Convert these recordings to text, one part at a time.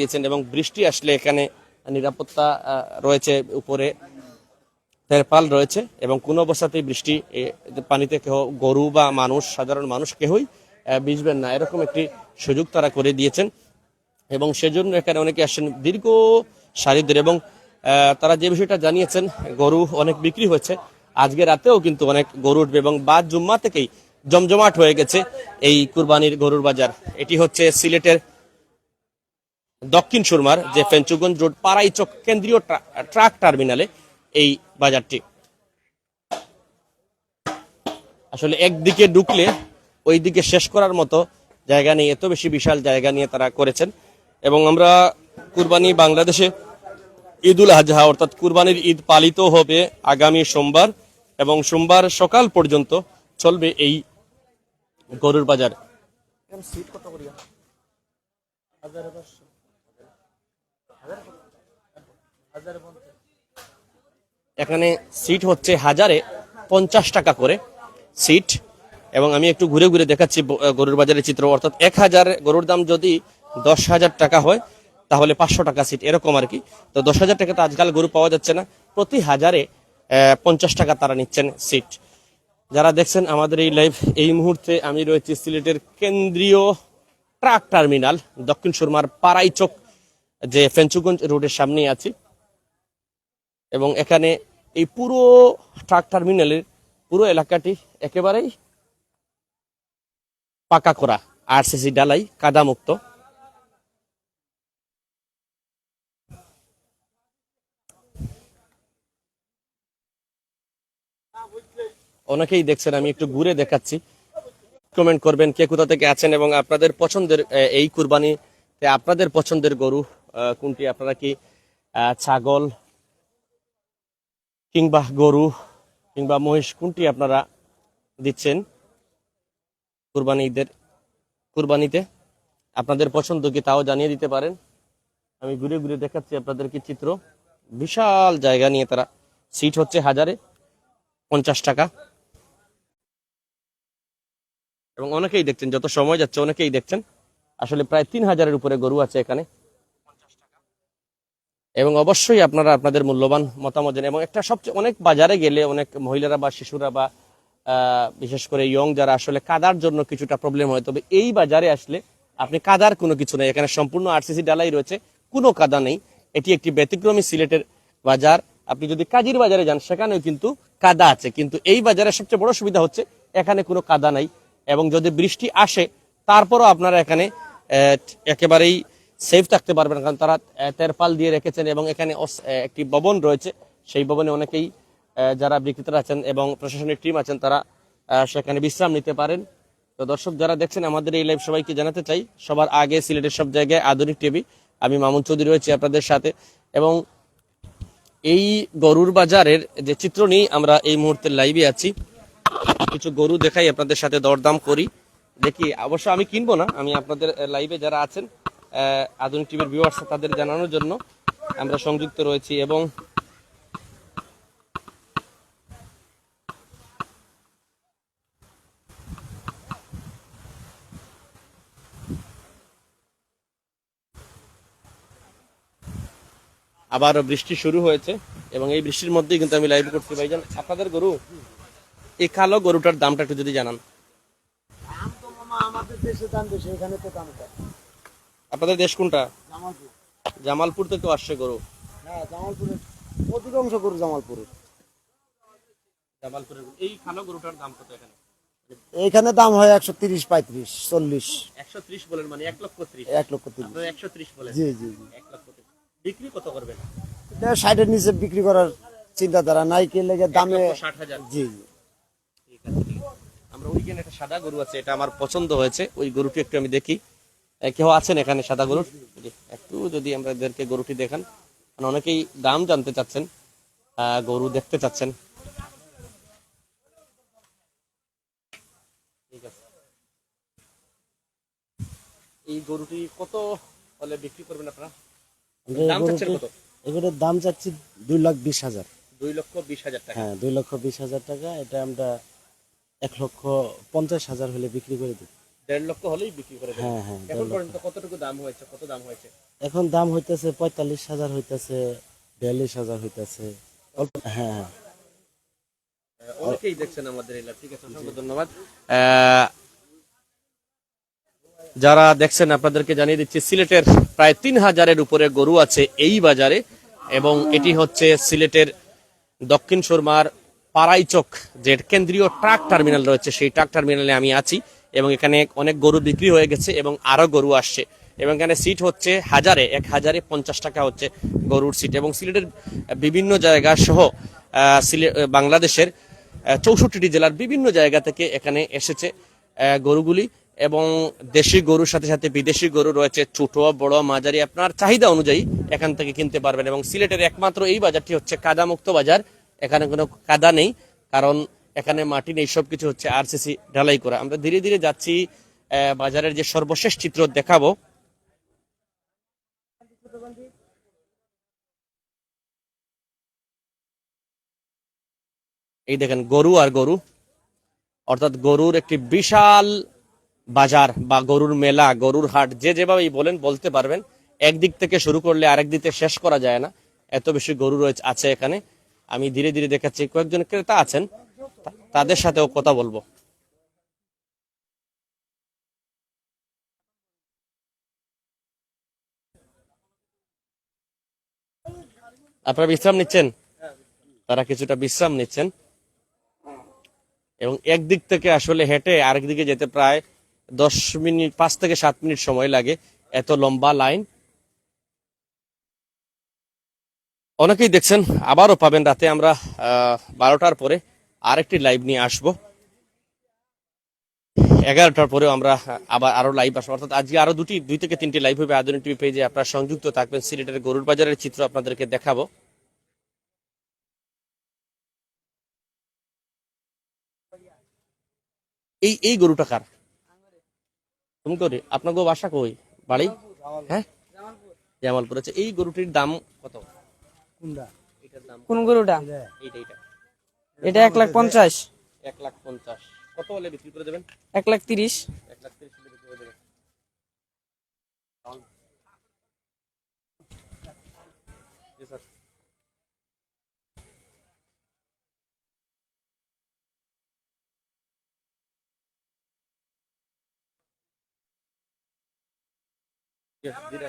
দিয়েছেন এবং বৃষ্টি আসলে এখানে নিরাপত্তা রয়েছে উপরে। তেরপাল রয়েছে এবং কোনো অবস্থাতেই বৃষ্টি পানিতে কেহ গরু বা মানুষ, সাধারণ মানুষ কেহই ভিজবেন না। এরকম একটি সুযোগ তারা করে দিয়েছেন এবং সেজন্য এখানে অনেকে আসেন দীর্ঘ সারি ধরে এবং তারা যে বিষয়টা জানিয়েছেন, গরু অনেক বিক্রি হয়েছে। আজকে রাতেও কিন্তু অনেক গরু উঠবে এবং বাদ জুম্মা থেকেই জমজমাট হয়ে গেছে এই কুরবানির গরুর বাজার। এটি হচ্ছে সিলেটের দক্ষিণ সুরমার যে ফেঞ্চুগঞ্জ রোড পাড়াইচক কেন্দ্রীয় ট্রা- ট্রাক টার্মিনালে এই বাজারটি। আসলে একদিকে ঢুকলে ওই দিকে শেষ করার মতো জায়গা নিয়ে এত বেশি বিশাল জায়গা নিয়ে তারা করেছেন। এবং আমরা কুরবানি বাংলাদেশে ঈদুল আজহা অর্থাৎ কুরবানির ঈদ পালিত হবে আগামী সোমবার এবং সোমবার সকাল পর্যন্ত চলবে এই গরুর বাজার। এখানে সিট হচ্ছে হাজারে পঞ্চাশ টাকা করে সিট এবং আমি একটু ঘুরে ঘুরে দেখাচ্ছি গরুর বাজারের চিত্র। অর্থাৎ এক হাজার গরুর দাম যদি দশ হাজার টাকা হয়, তাহলে পাঁচশো টাকা সিট এরকম আর কি। তো দশ হাজার টাকা তো আজকাল গরু পাওয়া যাচ্ছে না। প্রতি হাজারে পঞ্চাশ টাকা তারা নিচ্ছেন সিট যারা দেখছেন আমাদের এই লাইভ এই মুহূর্তে আমি রয়েছি সিলেটের কেন্দ্রীয় ট্রাক টার্মিনাল, দক্ষিণ সুরমার পাড়াইচক, যে ফেঞ্চুগঞ্জ রোডের সামনেই আছি। এবং এখানে এই পুরো ট্রাক টার্মিনালের পুরো এলাকাটি একেবারেই পাকা করা, আরসিসি ডালাই কাদামুক্ত। অনেকেই দেখছেন, আমি একটু ঘুরে দেখাচ্ছি। কমেন্ট করবেন কে কোথা থেকে আছেন এবং আপনাদের পছন্দের এই কুরবানিতে আপনাদের পছন্দের গরু কোনটি? আপনারা কি ছাগল কিংবা গরু কিংবা মহিষ, কোনটি আপনারা দিচ্ছেন কুরবানি ঈদের কুরবানিতে? আপনাদের পছন্দ কি তাও জানিয়ে দিতে পারেন। আমি ঘুরে ঘুরে দেখাচ্ছি আপনাদেরকে চিত্র। বিশাল জায়গা নিয়ে তারা সিট হচ্ছে হাজারে পঞ্চাশ টাকা। এবং অনেকেই দেখছেন, যত সময় যাচ্ছে অনেকেই দেখছেন। আসলে প্রায় তিন হাজারের উপরে গরু আছে এখানে। এবং অবশ্যই আপনারা আপনাদের মূল্যবান মতামত জানেন। এবং একটা সবচেয়ে অনেক বাজারে গেলে অনেক মহিলারা বা শিশুরা বা বিশেষ করে ইয়ং যারা আসলে কাদার জন্য কিছুটা প্রবলেম হয়, তবে এই বাজারে আসলে আপনি কাদার কোনো কিছু নেই। এখানে সম্পূর্ণ আরসিসি ডালাই রয়েছে, কোনো কাদা নেই। এটি একটি ব্যতিক্রমী সিলেটের বাজার। আপনি যদি কাজির বাজারে যান, সেখানেও কিন্তু কাদা আছে। কিন্তু এই বাজারে সবচেয়ে বড় সুবিধা হচ্ছে, এখানে কোনো কাদা নাই। এবং যদি বৃষ্টি আসে, তারপরও আপনারা এখানে একেবারেই সেফ থাকতে পারবেন, কারণ তারা তেরপাল দিয়ে রেখেছেন এবং এখানে একটি ভবন রয়েছে। সেই ভবনে অনেকেই যারা বিক্রেতারা আছেন এবং প্রশাসনিক টিম আছেন, তারা সেখানে বিশ্রাম নিতে পারেন। তো দর্শক যারা দেখছেন, আমাদের এই লাইভ সবাইকে জানাতে চাই, সবার আগে সিলেটের সব জায়গায় আধুনিক টিভি। আমি মামুন চৌধুরী রয়েছি আপনাদের সাথে। এবং এই গরুর বাজারের যে চিত্র নিয়ে আমরা এই মুহূর্তে লাইভে আছি, কিছু গরু দেখাই আপনাদের সাথে দরদাম করি। দেখি, অবশ্য আমি কিনবো না, আমি আপনাদের লাইভে যারা আছেন আধুনিক টিভির ভিউয়ার্স তাদের জানানোর জন্য আমরা সংযুক্ত রয়েছি এবং আবার বৃষ্টি শুরু হয়েছে এবং এই বৃষ্টির মধ্যেই কিন্তু আমি লাইভ করতে ভাইজান। আপনাদের গরু, এই কালো গরুটার দামটা একটু যদি জানান। দাম তো মামা আমাদের দেশে দাম বেশি, এখানে তো দাম কম। আপনাদের দেশ কোনটা? জামালপুর। জামালপুর থেকে আসছে গরু। হ্যাঁ জামালপুরের। অধিকাংশ গরু জামালপুরের। জামালপুরের এই কালো গরুটার দাম কত এখানে? এইখানে দাম হয় একশো তিরিশ পঁয়ত্রিশ চল্লিশ। একশো ত্রিশ বলেন মানে এক লক্ষ ত্রিশ। এক লক্ষ তিরিশ। একশো ত্রিশ বলেন। জি জি জি। এক লক্ষ বিক্রি কত করবেন? ষাটের নিচে বিক্রি করার চিন্তাধারা নাই কে লেগে দামে ষাট হাজার। জি জি। আমরা ওইখানে একটা সাদা গরু আছে এটা আমার পছন্দ হয়েছে। ওই গরুটি একটু আমি দেখি। কেউ আছেন এখানে সাদা গরুর? একটু যদি আমরা এদেরকে গরুটি দেখান। কারণ অনেকেই দাম জানতে চাচ্ছেন গরু দেখতে চাচ্ছেন। ঠিক আছে। এই গরুটি কত হলে বিক্রি করবেন আপনারা? দাম চাচ্ছেন কত? এগুলোর দাম চাচ্ছি দুই লাখ বিশ হাজার। দুই লক্ষ বিশ হাজার টাকা। হ্যাঁ দুই লক্ষ বিশ হাজার টাকা। এটা আমরা এক লক্ষ পঞ্চাশ হাজার হলে বিক্রি করে দিই। দেড় লক্ষ হলেই বিক্রি করে দেবেন হ্যাঁ হ্যাঁ এখন পর্যন্ত কতটুকু দাম হয়েছে? কত দাম হয়েছে? এখন দাম হইতেছে পঁয়তাল্লিশ হাজার হইতেছে বিয়াল্লিশ হাজার হইতেছে। অল্প হ্যাঁ হ্যাঁ। অনেকেই দেখছেন আমাদের এই ঠিক আছে অসংখ্য ধন্যবাদ। যারা দেখছেন আপনাদেরকে জানিয়ে দিচ্ছি সিলেটের প্রায় তিন হাজারের উপরে গরু আছে এই বাজারে এবং এটি হচ্ছে সিলেটের দক্ষিণ সুরমার পাড়াইচক যে কেন্দ্রীয় ট্রাক টার্মিনাল রয়েছে সেই ট্রাক টার্মিনালে আমি আছি। এবং এখানে অনেক গরু বিক্রি হয়ে গেছে এবং আরও গরু আসছে। এবং এখানে সিট হচ্ছে হাজারে, এক হাজারে পঞ্চাশ টাকা হচ্ছে গরুর সিট এবং সিলেটের বিভিন্ন জায়গা সহ বাংলাদেশের চৌষট্টিটি জেলার বিভিন্ন জায়গা থেকে এখানে এসেছে গরুগুলি এবং দেশি গরুর সাথে সাথে বিদেশি গরু রয়েছে, ছোট, বড়, মাঝারি, আপনার চাহিদা অনুযায়ী এখান থেকে কিনতে পারবেন এবং সিলেটের একমাত্র এই বাজারটি হচ্ছে কাদামুক্ত বাজার। এখানে কোনো কাদা নেই, কারণ এখানে মাটি নেই সবকিছু হচ্ছে আরসিসি ঢালাই করা। আমরা ধীরে ধীরে যাচ্ছি বাজারের যে সর্বশেষ চিত্র দেখাবো। এই দেখেন গরু আর গরু। অর্থাৎ গরুর একটি বিশাল বাজার বা গরুর মেলা, গরুর হাট, যে যেভাবেই বলেন, বলতে পারবেন। একদিক থেকে শুরু করলে আরেক দিকে শেষ করা যায় না। এত বেশি গরু রয়েছে, আছে এখানে। আমি ধীরে ধীরে দেখাচ্ছি, কয়েকজন ক্রেতা আছেন। তাদের সাথেও কথা বলব। আপনারা বিশ্রাম নিচ্ছেন? তারা কিছুটা বিশ্রাম নিচ্ছেন। এবং একদিক থেকে আসলে হেঁটে আরেক দিকে যেতে প্রায় দশ মিনিট, পাঁচ থেকে সাত মিনিট সময় লাগে এত লম্বা লাইন। অনেকেই দেখছেন, আবারও পাবেন রাতে আমরা বারোটার পরে। আরেকটি লাইভ নিয়ে আসব। এগারোটার পরেও আমরা আবার আরও লাইভ আসব। অর্থাৎ আজকে আরও দুটি দুই থেকে তিনটি লাইভ হবে আধুনিক টিভি পেজে আপনারা সংযুক্ত থাকবেন সিলেটের গরুর বাজারের চিত্র আপনাদেরকে দেখাবো। এই এই গরুটা কার? তুমি করে আপনার গো বাসা কই? বাড়ি? হ্যাঁ? জামালপুর। আছে এই গরুটির দাম কত? কোনটা? এটার দাম কোন গরুটা? এইটা এইটা। এটা এক লাখ পঞ্চাশ। এক লাখ পঞ্চাশ। কত হলে বিক্রি করে দেবেন? এক লাখ তিরিশ। এক লাখ তিরিশ হলে বিক্রি করে দেবেন।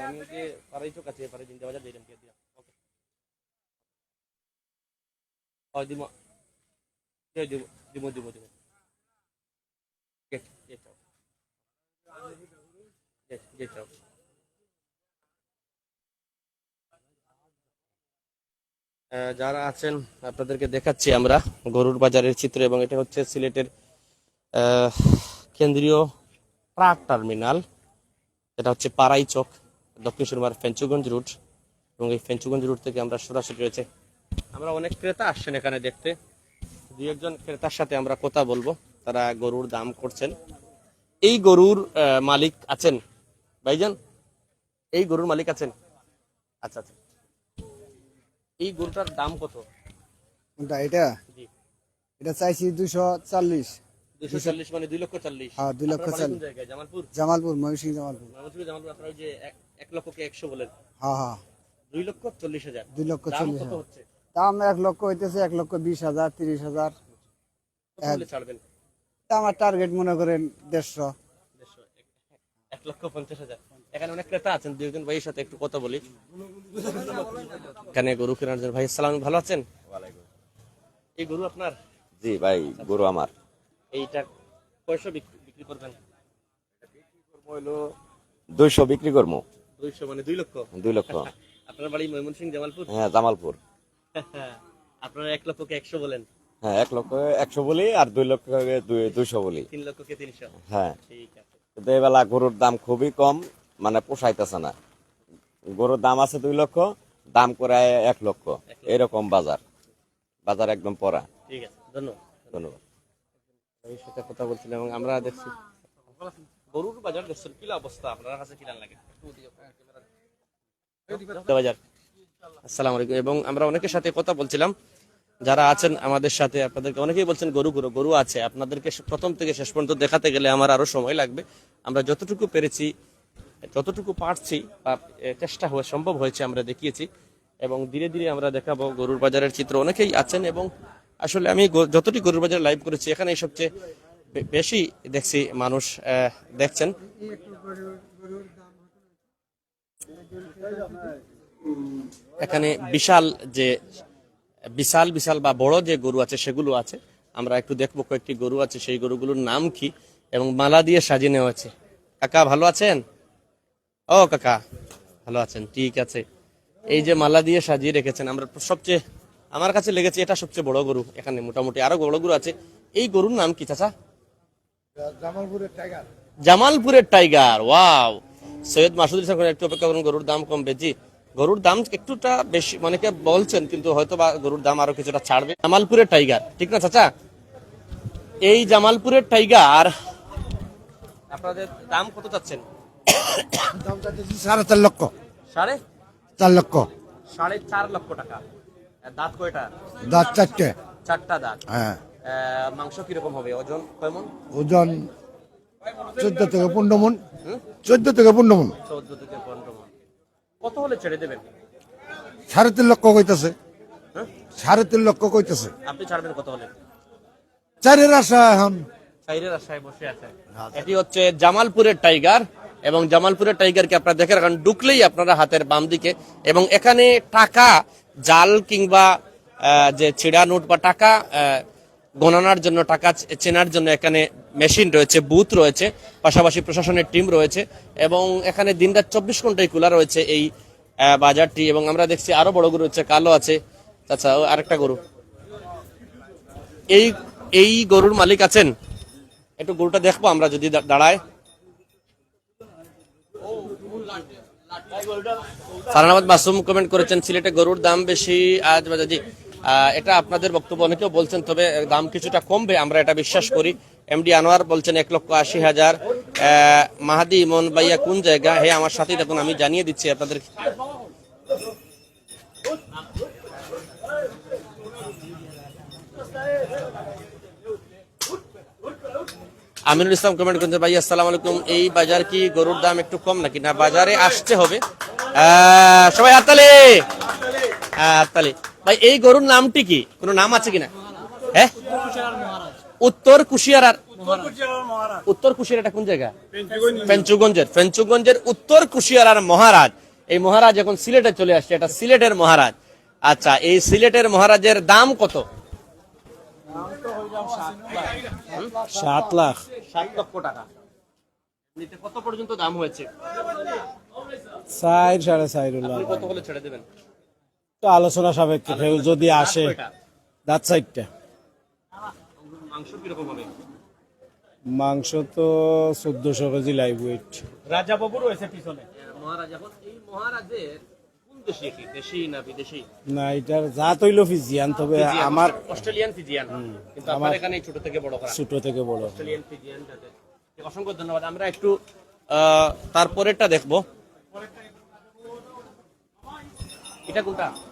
আমি যে পাড়াই চোখ আছে পাড়াই তিনটে বাজার দিলাম দিলাম ওকে যারা আছেন, আপনাদেরকে দেখাচ্ছি আমরা গরুর বাজারের চিত্র এবং এটা হচ্ছে সিলেটের কেন্দ্রীয় ট্রাক টার্মিনাল। এটা হচ্ছে পাড়াই চক, দক্ষিণ সুরমার ফেঞ্চুগঞ্জ রুট। এবং এই ফেঞ্চুগঞ্জ রুট থেকে আমরা সরাসরি রয়েছে। আমরা অনেক ক্রেতা আসছেন এখানে দেখতে। দুই একজন ক্রেতার সাথে আমরা কথা বলব তারা গরুর দাম করছেন। এই গরুর মালিক আছেন। ভাইজান এই গরুর মালিক আছেন? আচ্ছা আচ্ছা। এই গরুটার দাম কত? কোনটা এটা? এটা চাইছি দুশো চল্লিশ। দুশো চল্লিশ মানে দুই লক্ষ চল্লিশ। হ্যাঁ, দুই লক্ষ চল্লিশ। জামালপুর? জামালপুর ময়মনসিংহ জামালপুর। ময়মনসিংহ জামালপুর আপনার ওই যে এক- লক্ষকে একশো বলেন। হ্যাঁ হ্যাঁ। দুই লক্ষ চল্লিশ হাজার। দুই লক্ষ চল্লিশ কত হচ্ছে? দাম এক লক্ষ হইতেছে এক লক্ষ বিশ হাজার তিরিশ হাজার। ছাড়বেন? তা আমার টার্গেট মনে করেন দেড়শো। এক- লক্ষ পঞ্চাশ হাজার। এখানে অনেক ক্রেতা আছেন দুই একজন ভাইয়ের সাথে একটু কথা বলি। এখানে গরু কেনার জন্য। ভাই সালাম ভালো আছেন? এই গরু আপনার? জি ভাই গরু আমার। এইটা কয়শো বিক্রি বিক্রি করবেন? দুইশো বিক্রি করব। দুইশো মানে দুই লক্ষ? দুই লক্ষ। আপনার বাড়ি ময়মনসিং জামালপুর? হ্যাঁ জামালপুর। আপনারা এক লক্ষকে একশো বলেন। হ্যাঁ এক লক্ষ একশো বলি আর দুই লক্ষ দুইশো বলি। তিন লক্ষকে তিনশো। হ্যাঁ। ঠিক আছে। কিন্তু এবেলা গরুর দাম খুবই কম মানে পোষাইতেছে না। গরুর দাম আছে দুই লক্ষ দাম করে এক লক্ষ। এরকম বাজার। বাজার একদম পড়া। ঠিক আছে ধন্যবাদ। ধন্যবাদ। এই সাথে কথা বলছিলাম এবং আমরা দেখছি। গরুর বাজার দেখছেন কি অবস্থা? আপনার কাছে কি লাগে? বাজার আসসালামু আলাইকুম। এবং আমরা অনেকের সাথে কথা বলছিলাম। যারা আছেন আমাদের সাথে, আপনাদেরকে অনেকেই বলছেন গরু গরু গরু আছে। আপনাদেরকে প্রথম থেকে শেষ পর্যন্ত দেখাতে গেলে আমার আরও সময় লাগবে। আমরা যতটুকু পেরেছি, যতটুকু পারছি, বা চেষ্টা হয়ে সম্ভব হয়েছে, আমরা দেখিয়েছি। এবং ধীরে ধীরে আমরা দেখাবো গরুর বাজারের চিত্র। অনেকেই আছেন এবং আসলে আমি যতটি গরুর বাজার লাইভ করেছি এখানে সবচেয়ে বেশি দেখছি মানুষ দেখছেন। এখানে বিশাল যে বিশাল বিশাল বা বড় যে গরু আছে সেগুলো আছে। আমরা একটু দেখব কয়েকটি গরু আছে সেই গরুগুলোর নাম কি এবং মালা দিয়ে সাজিয়ে নেওয়া আছে কাকা ভালো আছেন? ও কাকা ভালো আছেন ঠিক আছে। এই যে মালা দিয়ে সাজিয়ে রেখেছেন আমরা সবচেয়ে আমার কাছে লেগেছে এটা সবচেয়ে বড় গরু। এখানে মোটামুটি আরও বড় গরু আছে। এই গরুর নাম কি চাচা? জামালপুরের টাইগার। ওয়াও। সৈয়দ মাসুদ ইসলাম একটু অপেক্ষা করুন গরুর দাম কম বেশি গরুর দাম একটুটা বেশি অনেকে বলছেন কিন্তু হয়তো বা গরুর দাম আরও কিছুটা ছাড়বে। জামালপুরের টাইগার ঠিক না চাচা? এই জামালপুরের টাইগার আপনাদের দাম কত চাচ্ছেন? সাড়ে চার লক্ষ। সাড়ে? চার লক্ষ। সাড়ে চার লক্ষ টাকা। দাঁত কয়টা? দাঁত চারটে। চারটা দাঁত। হ্যাঁ। মাংস কীরকম হবে? ওজন কেমন ওজন চোদ্দ থেকে পনেরো মন। চোদ্দ থেকে পনেরো মন। চোদ্দ থেকে পনেরো মণ। কত হলে ছেড়ে দেবেন? সাড়ে তিন লক্ষ কইতেছে। হ্যাঁ? সাড়ে তিন লক্ষ কইতেছে। আপনি ছাড়বেন কত হলে? চারের আশা এখন। সাইরের আশায় বসে আছে। এটি হচ্ছে জামালপুরের টাইগার এবং জামালপুরের টাইগারকে আপনারা দেখে রাখেন ঢুকলেই আপনারা হাতের বাম দিকে। এবং এখানে টাকা জাল কিংবা যে ছিড়া নোট বা টাকা গণনার জন্য টাকা চেনার জন্য এখানে মেশিন রয়েছে বুথ রয়েছে পাশাপাশি প্রশাসনের টিম রয়েছে এবং এখানে দিনরাত চব্বিশ ঘন্টায় খোলা রয়েছে এই বাজারটি এবং আমরা দেখছি আরও বড় গরু হচ্ছে কালো আছে। আচ্ছা আরেকটা গরু। এই এই গরুর মালিক আছেন? একটু গরুটা দেখব আমরা যদি দাঁড়ায়। ফারহানাবাদ মাসুম কমেন্ট করেছেন সিলেটে গরুর দাম বেশি আজ আহ, এটা আপনাদের বক্তব্য। অনেকেও বলছেন তবে দাম কিছুটা কমবে আমরা এটা বিশ্বাস করি। এমডি আনোয়ার বলছেন এক লক্ষ আশি হাজার মাহাদি ইমন ভাইয়া কোন জায়গা? হে আমার সাথেই দেখুন আমি জানিয়ে দিচ্ছি আপনাদের। আমিনুল ইসলাম কমেন্ট করছেন ভাই আসসালামু আলাইকুম। এই বাজার কি গরুর দাম একটু কম নাকি? না বাজারে আসতে হবে। সবাই হ্যাঁ, হাততালি। ভাই এই গরুর নামটি কি? কোনো নাম আছে কিনা? হ্যাঁ? উত্তর কুশিয়ারার উত্তর কুশিয়ার এটা কোন জায়গা? ফেঞ্চুগঞ্জের ফেঞ্চুগঞ্জের উত্তর কুশিয়ারার মহারাজ। এই মহারাজ এখন সিলেটে চলে আসছে এটা সিলেটের মহারাজ। আচ্ছা এই সিলেটের মহারাজের দাম কত? সাত লাখ। সাত লক্ষ টাকা। কত পর্যন্ত দাম হয়েছে? চার সাড়ে চার কত হলে ছেড়ে দেবেন? তো আলোচনা সাপেক্ষে কেউ যদি আসে দাঁত মাংস কীরকম হবে? মাংস তো চোদ্দশো কেজি লাইভ ওয়েট রাজাবাবু রয়েছে পিছনে। মহারাজ এখন এই মহারাজের কোন দেশি কি? দেশি না এটার জাত হইল ফিজিয়ান তবে আমার অস্ট্রেলিয়ান ফিজিয়ান। কিন্তু আপনার এখানে ছোট থেকে বড় করা। ছোট থেকে বড়। অস্ট্রেলিয়ান ফিজিয়ান অসংখ্য ধন্যবাদ। আমরা একটু আহ, তারপরেরটা দেখব। এটা কোনটা? হ্যাঁ?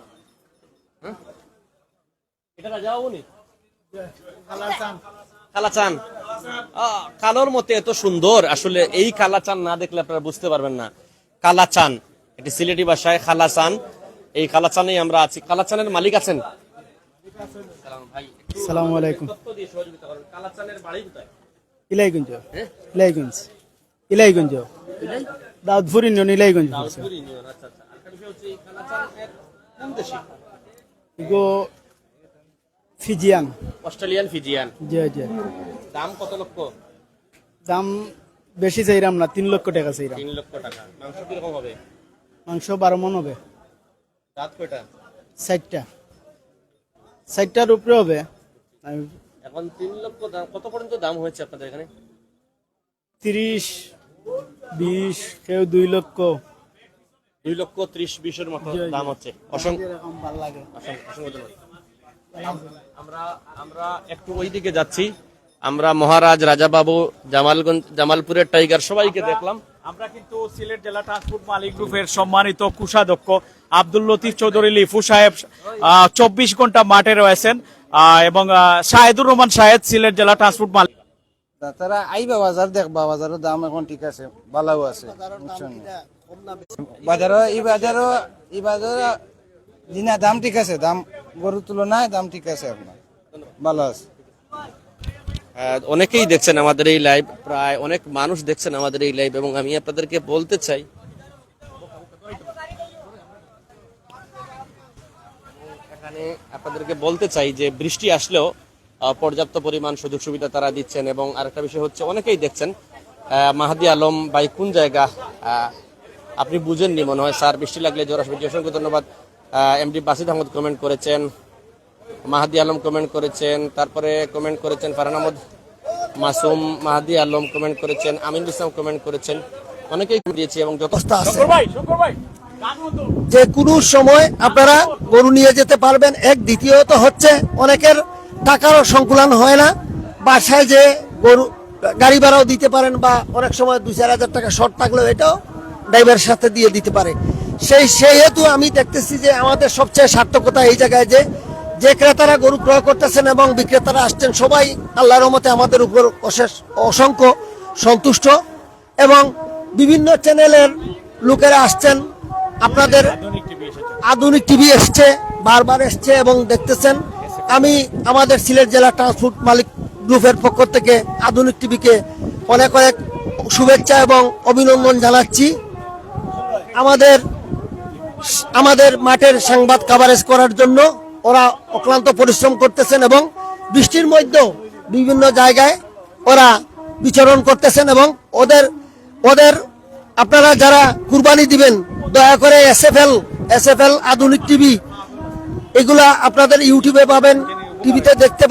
এটা কালাচান কালোর মতে এত সুন্দর। আসলে এই কালাচান না দেখলে আপনারা বুঝতে পারবেন না। কালাচান এটি সিলেটি ভাষায় খালাচান। এই কালাচানেই আমরা আছি। কালাচানের মালিক আছেন? সালাম আলাইকুম। কালাচানের বাড়ি কোথায়? ইলাইগঞ্জ। হ্যাঁ? ইলাইগঞ্জ। ইলাইগঞ্জ। দাউদপুর ইউনিয়ন ইলাইগঞ্জ। আচ্ছা আচ্ছা। আরেকটা হচ্ছে কালাচানের কোন দেশি? গো ফিজিয়ান অস্ট্রেলিয়ান ফিজিয়ান জি জি। দাম কত লক্ষ? দাম বেশি চাইরাম না তিন লক্ষ টাকা চাইরাম। তিন লক্ষ টাকা। মাংস কীরকম হবে? মাংস বারো মন হবে। দাঁত কয়টা? ষাটটা ষাটটার উপরে হবে। আমি এখন তিন লক্ষ দাম কত পর্যন্ত দাম হয়েছে আপনাদের এখানে? তিরিশ বিশ কেউ দুই লক্ষ। দুই লক্ষ ত্রিশ বিশের মতো দাম হচ্ছে। অসংখ্য। আমরা আমরা একটু ওই দিকে যাচ্ছি। আমরা মহারাজ রাজাবাবু জামালগঞ্জ জামালপুরের টাইগার সবাইকে দেখলাম। আমরা কিন্তু সিলেট জেলা ট্রান্সপোর্ট মালিক গ্রুপের সম্মানিত কুষাধ্যক্ষ আব্দুল লতিফ চৌধুরী লিফু সাহেব চব্বিশ ঘণ্টা মাঠে রয়েছেন। আহ, এবং আহ, শাহেদুর রহমান শাহেদ সিলেট জেলা ট্রান্সপোর্ট মালিক। তারা আইবা বাজার দেখবা বাজারের দাম এখন ঠিক আছে ভালো আছে? বাজারও, এই বাজারও এই বাজারও দিনা দাম ঠিক আছে, দাম গরুর তুলনায় দাম ঠিক আছে আপনার। ভালো আছে। অনেকেই দেখছেন আমাদের এই লাইভ প্রায় অনেক মানুষ দেখছেন আমাদের এই লাইভ এবং আমি আপনাদেরকে বলতে চাই, এখানে আপনাদেরকে বলতে চাই যে বৃষ্টি আসলেও পর্যাপ্ত পরিমাণ সুযোগ সুবিধা তারা দিচ্ছেন এবং আরেকটা বিষয় হচ্ছে, অনেকেই দেখছেন মাহাদি আলম ভাই কোন জায়গা আপনি বুঝেননি মনে হয়। স্যার বৃষ্টি লাগলে জ্বর আসবে। অসংখ্য ধন্যবাদ। এমডি বাসিদ আহমদ কমেন্ট করেছেন মাহাদি আলম কমেন্ট করেছেন তারপরে কমেন্ট করেছেন ফারহান আহমদ মাসুম মাহাদি আলম কমেন্ট করেছেন আমিনুল ইসলাম কমেন্ট করেছেন। অনেকেই দিয়েছি এবং যথেষ্ট আছে। যে কোনো সময় আপনারা গরু নিয়ে যেতে পারবেন। এক দ্বিতীয়ত হচ্ছে অনেকের টাকারও সংকুলন হয় না। বাসায় যে গরু গাড়ি ভাড়াও দিতে পারেন বা অনেক সময় দুই চার হাজার টাকা শর্ট থাকলেও এটাও ড্রাইভারের সাথে দিয়ে দিতে পারে। সেই সেই হেতু আমি দেখতেছি যে আমাদের সবচেয়ে সার্থকতা এই জায়গায় যে যে ক্রেতারা গরু ক্রয় করতেছেন এবং বিক্রেতারা আসছেন, সবাই আল্লাহর রহমতে আমাদের উপর অশেষ অসংখ্য সন্তুষ্ট এবং বিভিন্ন চ্যানেলের লোকেরা আসছেন। আপনাদের আধুনিক টিভি আধুনিক টিভি এসছে, বারবার এসছে এবং দেখতেছেন। আমি আমাদের সিলেট জেলা ট্রান্সপোর্ট মালিক গ্রুপের পক্ষ থেকে আধুনিক টিভিকে অনেক অনেক শুভেচ্ছা এবং অভিনন্দন জানাচ্ছি। আমাদের আমাদের মাঠের সংবাদ কাভারেজ করার জন্য ওরা অক্লান্ত পরিশ্রম করতেছেন এবং বৃষ্টির মধ্যেও বিভিন্ন জায়গায় ওরা বিচরণ করতেছেন এবং ওদের ওদের আপনারা যারা কুরবানি দিবেন, দয়া করে S F L S F L আধুনিক টিভি, এগুলা আপনাদের ইউটিউবে পাবেন, টিভিতে দেখতে